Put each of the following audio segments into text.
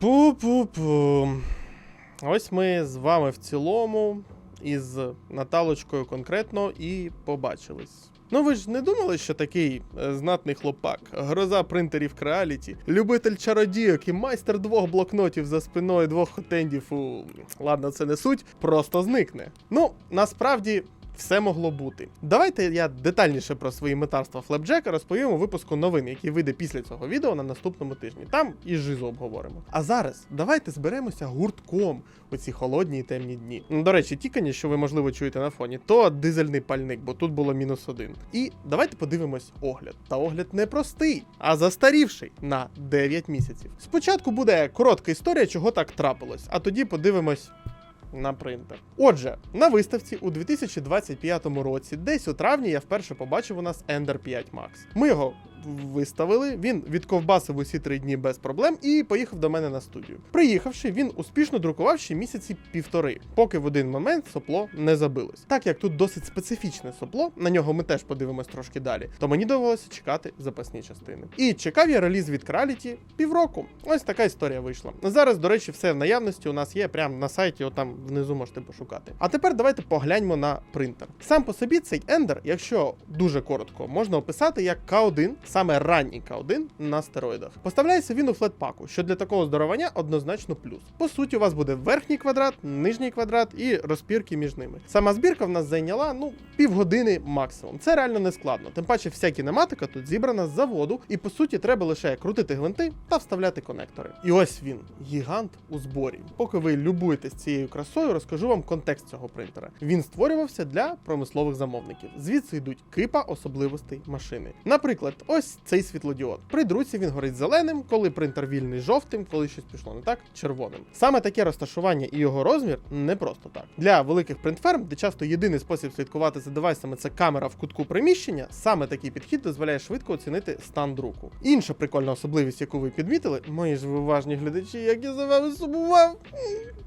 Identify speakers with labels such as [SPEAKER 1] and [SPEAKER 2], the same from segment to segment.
[SPEAKER 1] Пу-пу-пу. Ось ми з вами в цілому із Наталочкою конкретно і побачились. Ну ви ж не думали, що такий е, знатний хлопак, гроза принтерів Creality, любитель чародійок і майстер двох блокнотів за спиною двох хотендів у. Ладно, це не суть, просто зникне. Ну, насправді. Все могло бути. Давайте я детальніше про свої метарства Флепджека розповім у випуску новин, який вийде після цього відео на наступному тижні. Там і жизу обговоримо. А зараз давайте зберемося гуртком у ці холодні і темні дні. Ну, До речі, тікання, що ви можливо чуєте на фоні, то дизельний пальник, бо тут було мінус один. І давайте подивимось огляд. Та огляд не простий, а застарівший на 9 місяців. Спочатку буде коротка історія, чого так трапилось, а тоді подивимось на принтер. Отже, на виставці у 2025 році, десь у травні, я вперше побачив у нас Ender 5 Max. Ми його виставили, він відковбасив усі три дні без проблем і поїхав до мене на студію. Приїхавши, він успішно друкував ще місяці півтори, поки в один момент сопло не забилось. Так як тут досить специфічне сопло, на нього ми теж подивимось трошки далі, то мені довелося чекати запасні частини. І чекав я реліз від Краліті півроку. Ось така історія вийшла. Зараз, до речі, все в наявності у нас є прямо на сайті, отам внизу можете пошукати. А тепер давайте погляньмо на принтер. Сам по собі цей Ender, якщо дуже коротко, можна описати як К1, саме ранній К1 на стероїдах. Поставляється він у флетпаку, що для такого здоровання однозначно плюс. По суті, у вас буде верхній квадрат, нижній квадрат і розпірки між ними. Сама збірка в нас зайняла ну півгодини максимум. Це реально не складно. Тим паче, вся кінематика тут зібрана з заводу, і по суті треба лише крутити гвинти та вставляти конектори. І ось він, гігант у зборі. Поки ви любуєтесь цією красою, розкажу вам контекст цього принтера. Він створювався для промислових замовників. Звідси йдуть кипа особливостей машини. Наприклад, ось цей світлодіод. При друці він горить зеленим, коли принтер вільний жовтим, коли щось пішло не так, червоним. Саме таке розташування і його розмір не просто так. Для великих принтферм, де часто єдиний спосіб слідкувати за девайсами це камера в кутку приміщення, саме такий підхід дозволяє швидко оцінити стан друку. Інша прикольна особливість, яку ви підмітили, мої ж ви уважні глядачі, як я за вами сумував.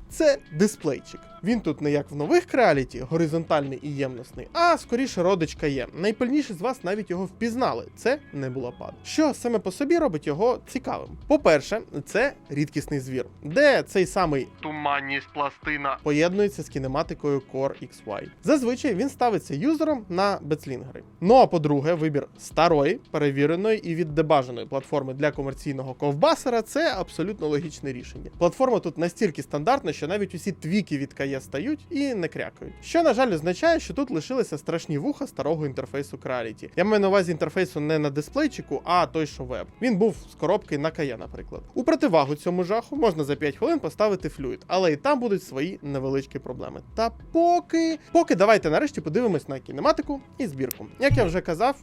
[SPEAKER 1] Це дисплейчик. Він тут не як в нових Creality, горизонтальний і ємностний, а скоріше родичка є. Найпильніші з вас навіть його впізнали. Це не була пад. Що саме по собі робить його цікавим? По-перше, це рідкісний звір, де цей самий туманність пластина поєднується з кінематикою Core XY. Зазвичай він ставиться юзером на бецлінгери. Ну а по-друге, вибір старої, перевіреної і віддебаженої платформи для комерційного ковбасера це абсолютно логічне рішення. Платформа тут настільки стандартна, що навіть усі твіки від КАЄ стають і не крякають. Що, на жаль, означає, що тут лишилися страшні вуха старого інтерфейсу Creality. Я маю на увазі інтерфейсу не на дисплейчику, а той, що веб. Він був з коробки на КАЄ, наприклад. У противагу цьому жаху можна за 5 хвилин поставити флюїд, але і там будуть свої невеличкі проблеми. Та поки, поки давайте нарешті подивимось на кінематику і збірку. Як я вже казав.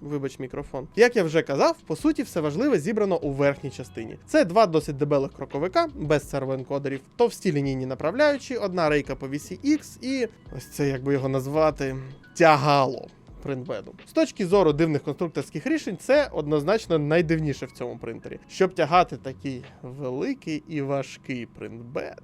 [SPEAKER 1] Вибач мікрофон. Як я вже казав, по суті, все важливе зібрано у верхній частині. Це два досить дебелих кроковика без сервоенкодерів, товсті лінійні направляючі, одна рейка по вісі X і ось це як би його назвати тягало. Принтбеду. З точки зору дивних конструкторських рішень, це однозначно найдивніше в цьому принтері. Щоб тягати такий великий і важкий принтбед.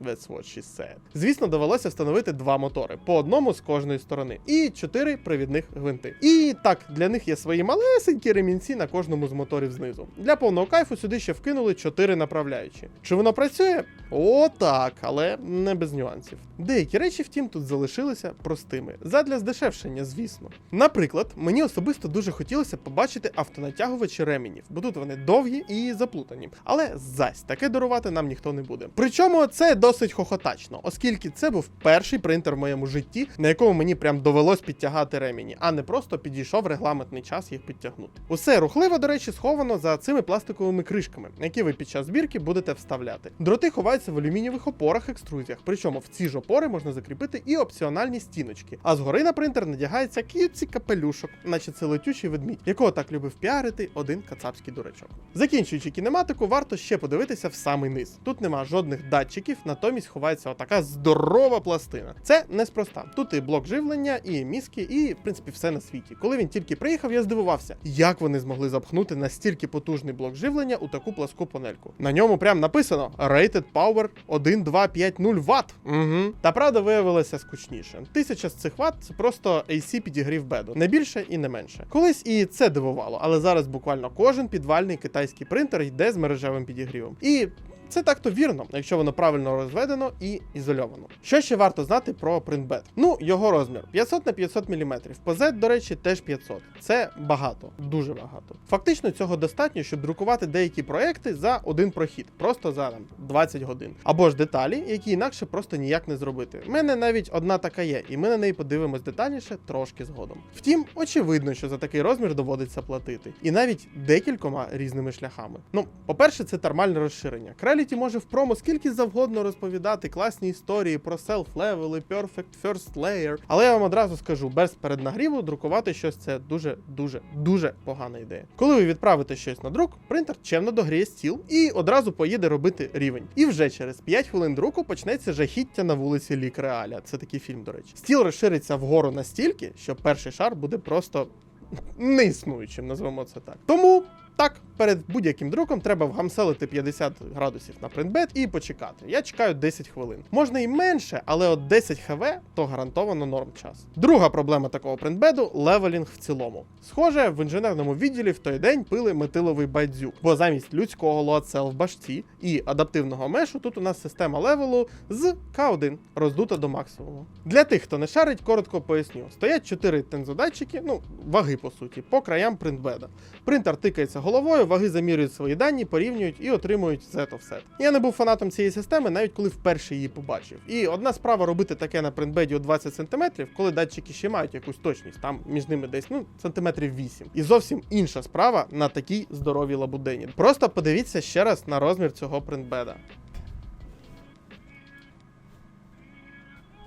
[SPEAKER 1] That's what she said. Звісно, довелося встановити два мотори по одному з кожної сторони, і чотири привідних гвинти. І так, для них є свої малесенькі ремінці на кожному з моторів знизу. Для повного кайфу сюди ще вкинули чотири направляючі. Чи воно працює? О, так, але не без нюансів. Деякі речі, втім, тут залишилися простими. Задля здешевшення, звісно. Наприклад, мені особисто дуже хотілося побачити автонатягувачі ременів, бо тут вони довгі і заплутані. Але зась таке дарувати нам ніхто не буде. Причому це досить хохотачно, оскільки це був перший принтер в моєму житті, на якому мені прям довелось підтягати ремені, а не просто підійшов регламентний час їх підтягнути. Усе рухливе, до речі, сховано за цими пластиковими кришками, які ви під час збірки будете вставляти. Дроти ховаються в алюмінієвих опорах екструзіях, причому в ці ж опори можна закріпити і опціональні стіночки. А згори на принтер надягається к'юці капелюшок, наче це летючий ведмідь, якого так любив піарити один кацапський дурачок. Закінчуючи кінематику, варто ще подивитися в самий низ. Тут нема жодних датчиків, натомість ховається отака здорова пластина. Це неспроста. Тут і блок живлення, і мізки, і в принципі все на світі. Коли він тільки приїхав, я здивувався, як вони змогли запхнути настільки потужний блок живлення у таку пласку панельку. На ньому прям написано Rated Power Power 1250 Вт. Угу. Та правда виявилася скучніше. Тисяча з цих ватт це просто AC підігрів беду, не більше і не менше. Колись і це дивувало, але зараз буквально кожен підвальний китайський принтер йде з мережевим підігрівом. І це так-то вірно, якщо воно правильно розведено і ізольовано. Що ще варто знати про принтбет? Ну, його розмір 500 на 500 мм. Z, до речі, теж 500. Це багато, дуже багато. Фактично цього достатньо, щоб друкувати деякі проекти за один прохід, просто за там, 20 годин. Або ж деталі, які інакше просто ніяк не зробити. У мене навіть одна така є, і ми на неї подивимось детальніше трошки згодом. Втім, очевидно, що за такий розмір доводиться платити, і навіть декількома різними шляхами. Ну, по-перше, це термальне розширення. Creality може в промо скільки завгодно розповідати класні історії про self-level perfect first layer. Але я вам одразу скажу, без переднагріву друкувати щось це дуже, дуже, дуже погана ідея. Коли ви відправите щось на друк, принтер чемно догріє стіл і одразу поїде робити рівень. І вже через 5 хвилин друку почнеться жахіття на вулиці Лік Реаля. Це такий фільм, до речі. Стіл розшириться вгору настільки, що перший шар буде просто неіснуючим, назвемо це так. Тому. Так, перед будь-яким друком треба вгамселити 50 градусів на принтбет і почекати. Я чекаю 10 хвилин. Можна і менше, але от 10 хв то гарантовано норм час. Друга проблема такого принтбеду левелінг в цілому. Схоже, в інженерному відділі в той день пили метиловий байдзюк, бо замість людського лоацел в башці і адаптивного мешу тут у нас система левелу з К1 роздута до максимуму. Для тих, хто не шарить, коротко поясню. Стоять 4 тензодатчики, ну ваги по суті, по краям принтбеда. Принтер тикається головою, ваги замірюють свої дані, порівнюють і отримують Z offset. Я не був фанатом цієї системи, навіть коли вперше її побачив. І одна справа робити таке на принтбеді у 20 см, коли датчики ще мають якусь точність, там між ними десь ну сантиметрів 8. І зовсім інша справа на такій здоровій лабудені. Просто подивіться ще раз на розмір цього принтбеда.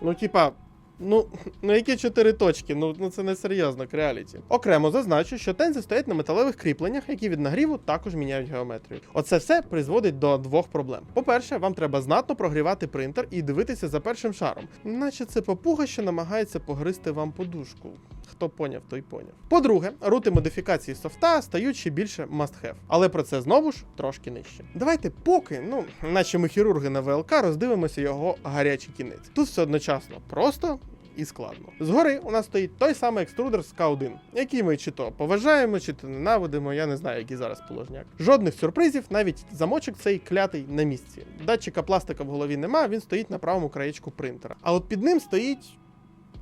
[SPEAKER 1] Ну, типа, Ну, ну які чотири точки? Ну, ну це не серйозно, реаліті. Окремо зазначу, що тензи стоять на металевих кріпленнях, які від нагріву також міняють геометрію. Оце все призводить до двох проблем. По-перше, вам треба знатно прогрівати принтер і дивитися за першим шаром, наче це попуга, що намагається погризти вам подушку. Хто поняв, той поняв. По-друге, рути модифікації софта стають ще більше must-have. Але про це знову ж трошки нижче. Давайте поки, ну, наче ми хірурги на ВЛК, роздивимося його гарячий кінець. Тут все одночасно просто і складно. Згори у нас стоїть той самий екструдер з К1, який ми чи то поважаємо, чи то ненавидимо, я не знаю, який зараз положняк. Жодних сюрпризів, навіть замочок цей клятий на місці. Датчика пластика в голові нема, він стоїть на правому краєчку принтера. А от під ним стоїть.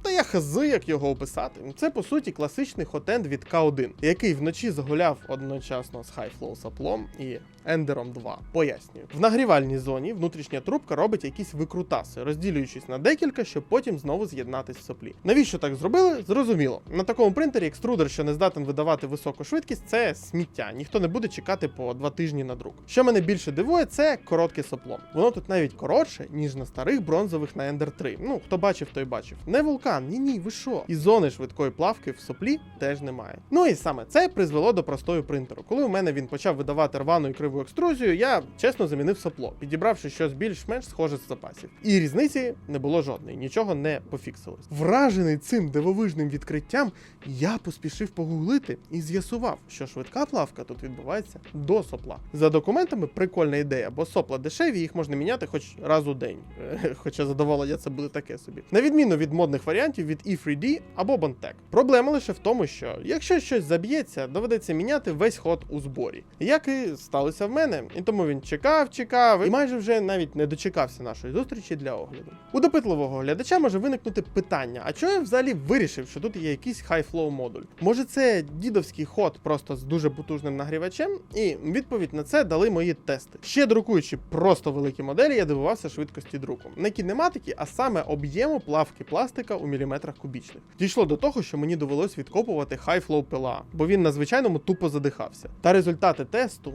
[SPEAKER 1] Та я хази, як його описати. Це по суті класичний хотенд від К1, який вночі загуляв одночасно з High Flow саплом і Ендером 2. Пояснюю. В нагрівальній зоні внутрішня трубка робить якісь викрутаси, розділюючись на декілька, щоб потім знову з'єднатись в соплі. Навіщо так зробили? Зрозуміло. На такому принтері екструдер, що не здатен видавати високу швидкість, це сміття. Ніхто не буде чекати по два тижні на друк. Що мене більше дивує, це коротке сопло. Воно тут навіть коротше, ніж на старих бронзових на Ender 3. Ну, хто бачив, той бачив. Не вулкан, ні ні, ви що? І зони швидкої плавки в соплі теж немає. Ну і саме це призвело до простою принтеру. Коли у мене він почав видавати рвану і криву екструзію, я чесно замінив сопло, підібравши щось більш-менш схоже з запасів. І різниці не було жодної, нічого не пофіксилось. Вражений цим дивовижним відкриттям, я поспішив погуглити і з'ясував, що швидка плавка тут відбувається до сопла. За документами прикольна ідея, бо сопла дешеві, їх можна міняти хоч раз у день. Хоча задоволення це буде таке собі. На відміну від модних варіантів від E3D або Bondtech. Проблема лише в тому, що якщо щось заб'ється, доведеться міняти весь ход у зборі. Як і сталося в мене, і тому він чекав, чекав і майже вже навіть не дочекався нашої зустрічі для огляду. У допитливого глядача може виникнути питання: а чого я взагалі вирішив, що тут є якийсь high-flow модуль? Може, це дідовський ход просто з дуже потужним нагрівачем? І відповідь на це дали мої тести. Ще друкуючи просто великі моделі, я дивувався швидкості друку. Не кінематики, а саме об'єму плавки пластика у міліметрах кубічних. Дійшло до того, що мені довелось відкопувати high-flow пила, бо він на звичайному тупо задихався. Та результати тесту.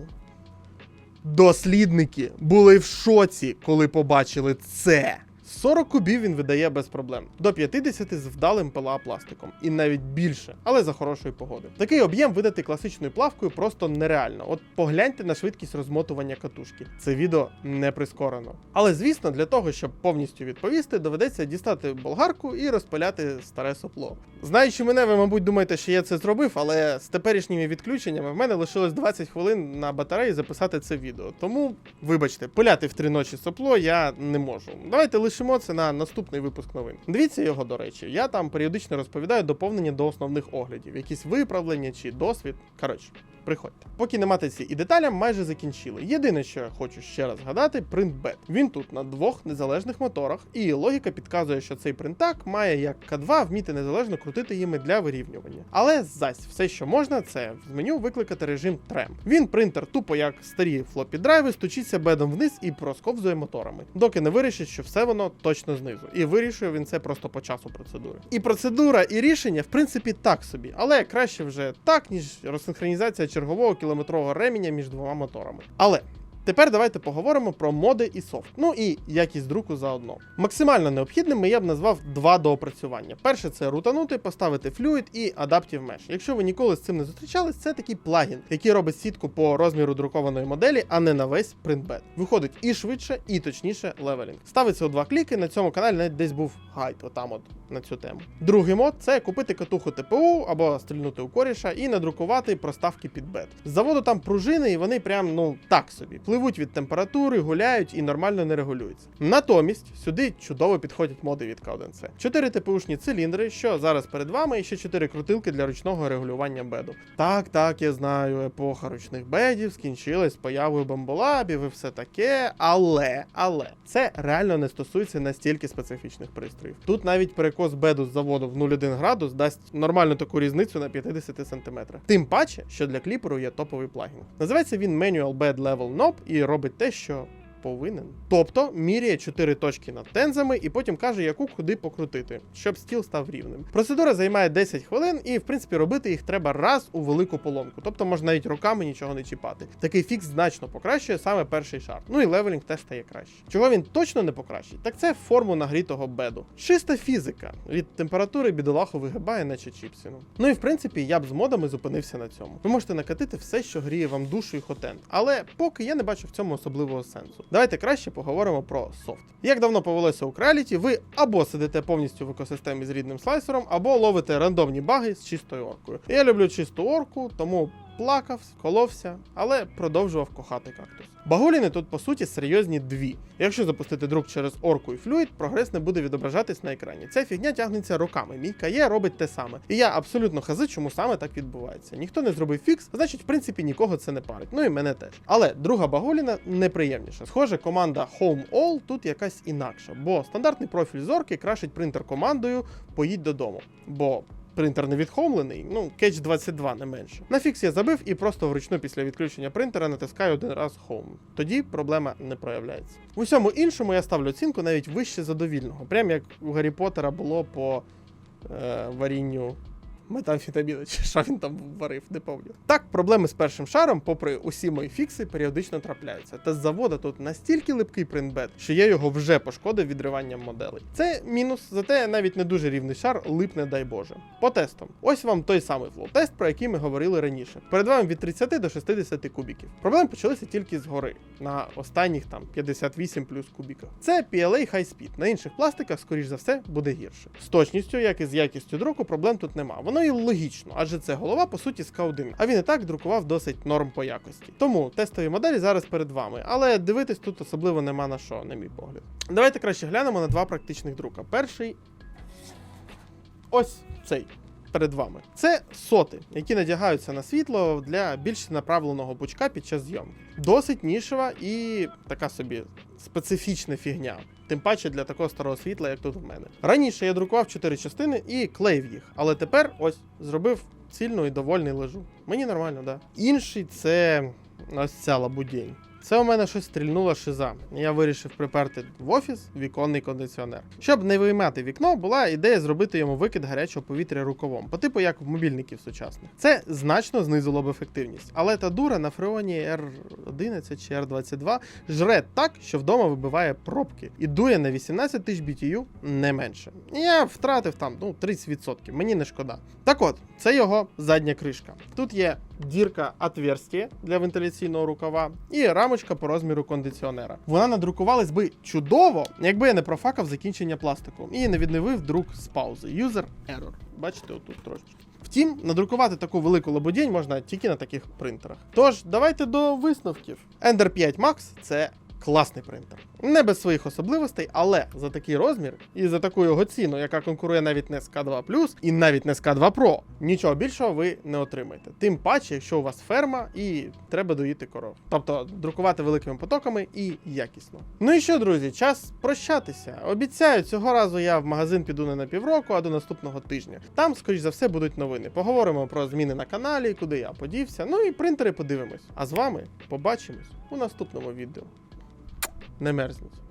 [SPEAKER 1] Дослідники були в шоці, коли побачили це. 40 кубів він видає без проблем, до 50 з вдалим ПЛА пластиком, і навіть більше, але за хорошої погоди. Такий об'єм видати класичною плавкою просто нереально. От погляньте на швидкість розмотування катушки. Це відео не прискорено. Але звісно, для того, щоб повністю відповісти, доведеться дістати болгарку і розпиляти старе сопло. Знаючи мене, ви, мабуть, думаєте, що я це зробив, але з теперішніми відключеннями в мене лишилось 20 хвилин на батареї записати це відео. Тому, вибачте, пиляти в три ночі сопло я не можу. Давайте лишимо це на наступний випуск новин. Дивіться його, до речі. Я там періодично розповідаю доповнення до основних оглядів, якісь виправлення чи досвід. Коротше. Приходьте. Поки нематиці і деталям майже закінчили. Єдине, що я хочу ще раз згадати, принтбет. Він тут на двох незалежних моторах, і логіка підказує, що цей принтак має як К2 вміти незалежно крутити їми для вирівнювання. Але зась, все, що можна, це з меню викликати режим трем. Він принтер тупо як старі флопі драйви, стучиться бедом вниз і просковзує моторами, доки не вирішить, що все воно точно знизу. І вирішує він це просто по часу процедури. І процедура, і рішення, в принципі, так собі, але краще вже так, ніж розсинхронізація чергового кілометрового ременя між двома моторами. Але Тепер давайте поговоримо про моди і софт. Ну і якість друку заодно. Максимально необхідними я б назвав два доопрацювання. Перше це рутанути, поставити Fluid і Adaptive Mesh. Якщо ви ніколи з цим не зустрічались, це такий плагін, який робить сітку по розміру друкованої моделі, а не на весь принтбед. Виходить і швидше, і точніше левелінг. Ставиться у два кліки. На цьому каналі навіть десь був гайд, отам от на цю тему. Другий мод це купити катуху ТПУ або стрільнути у коріша і надрукувати проставки під бед. З заводу там пружини, і вони прям ну так собі. Пливуть від температури, гуляють і нормально не регулюються. Натомість сюди чудово підходять моди від K1C. Чотири ТПУшні циліндри, що зараз перед вами, і ще чотири крутилки для ручного регулювання беду. Так, так, я знаю, епоха ручних бедів скінчилась з появою бомболабів і все таке. Але, але це реально не стосується настільки специфічних пристроїв. Тут навіть перекос беду з заводу в 0,1 градус дасть нормальну таку різницю на 50 см. Тим паче, що для кліперу є топовий плагін. Називається він Manual Bed Level Knob і робить те, що. Повинен. Тобто міряє 4 точки над тензами і потім каже, яку куди покрутити, щоб стіл став рівним. Процедура займає 10 хвилин, і в принципі робити їх треба раз у велику поломку. Тобто можна навіть руками нічого не чіпати. Такий фікс значно покращує саме перший шар. Ну і левелінг теж стає краще. Чого він точно не покращить, так це форму нагрітого беду. Чиста фізика. Від температури бідолаху вигибає, наче чіпсіну. Ну і в принципі я б з модами зупинився на цьому. Ви можете накатити все, що гріє вам душу і хотент. Але поки я не бачу в цьому особливого сенсу. Давайте краще поговоримо про софт. Як давно повелося у Creality, ви або сидите повністю в екосистемі з рідним слайсером, або ловите рандомні баги з чистою оркою. Я люблю чисту орку, тому плакав, коловся, але продовжував кохати кактус. Багуліни тут по суті серйозні дві. Якщо запустити друк через орку і флюїд, прогрес не буде відображатись на екрані. Ця фігня тягнеться роками. Мій КАЄ робить те саме. І я абсолютно хази, чому саме так відбувається. Ніхто не зробив фікс, значить, в принципі, нікого це не парить. Ну і мене теж. Але друга багуліна неприємніша. Схоже, команда Home All тут якась інакша, бо стандартний профіль зорки крашить принтер командою Поїдь додому. Бо принтер не відхомлений, ну, кетч 22 не менше. На фікс я забив і просто вручну після відключення принтера натискаю один раз Home. Тоді проблема не проявляється. В усьому іншому я ставлю оцінку навіть вище задовільного, прям як у Гаррі Поттера було по е, варінню метамфетаміну, чи що він там варив, не пам'ятаю. Так, проблеми з першим шаром, попри усі мої фікси, періодично трапляються. Та з завода тут настільки липкий принтбет, що я його вже пошкодив відриванням моделей. Це мінус, зате навіть не дуже рівний шар липне, дай Боже. По тестам. Ось вам той самий флоу-тест, про який ми говорили раніше. Перед вами від 30 до 60 кубіків. Проблеми почалися тільки згори, на останніх там 58 плюс кубіках. Це PLA High Speed. На інших пластиках, скоріш за все, буде гірше. З точністю, як і з якістю друку, проблем тут нема. Воно і логічно, адже це голова, по суті, з К1, а він і так друкував досить норм по якості. Тому тестові моделі зараз перед вами, але дивитись тут особливо нема на що, на мій погляд. Давайте краще глянемо на два практичних друка. Перший ось цей. Перед вами це соти, які надягаються на світло для більш направленого пучка під час зйомки. Досить нішева і така собі специфічна фігня. Тим паче для такого старого світла, як тут в мене. Раніше я друкував 4 частини і клеїв їх, але тепер ось зробив цільну і довольний лежу. Мені нормально, да. Інший це ось ця лабудень. Це у мене щось стрільнула шиза. Я вирішив приперти в офіс віконний кондиціонер. Щоб не виймати вікно, була ідея зробити йому викид гарячого повітря рукавом, по типу як в мобільників сучасних. Це значно знизило б ефективність, але та дура на фреоні R11 чи R22 жре так, що вдома вибиває пробки і дує на 18 тисяч BTU не менше. Я втратив там ну 30%, мені не шкода. Так от, це його задня кришка. Тут є дірка отверстие для вентиляційного рукава і рамочка по розміру кондиціонера. Вона надрукувалась би чудово, якби я не профакав закінчення пластику і не відновив друк з паузи. User error. Бачите, отут трошечки. Втім, надрукувати таку велику лободінь можна тільки на таких принтерах. Тож, давайте до висновків. Ender 5 Max це класний принтер. Не без своїх особливостей, але за такий розмір і за таку його ціну, яка конкурує навіть не з К2 і навіть не з К2 Pro, нічого більшого ви не отримаєте. Тим паче, якщо у вас ферма і треба доїти коров. Тобто друкувати великими потоками і якісно. Ну і що, друзі, час прощатися. Обіцяю, цього разу я в магазин піду не на півроку, а до наступного тижня. Там, скоріш за все, будуть новини. Поговоримо про зміни на каналі, куди я подівся. Ну і принтери подивимось. А з вами побачимось у наступному відео. Не мерзніть.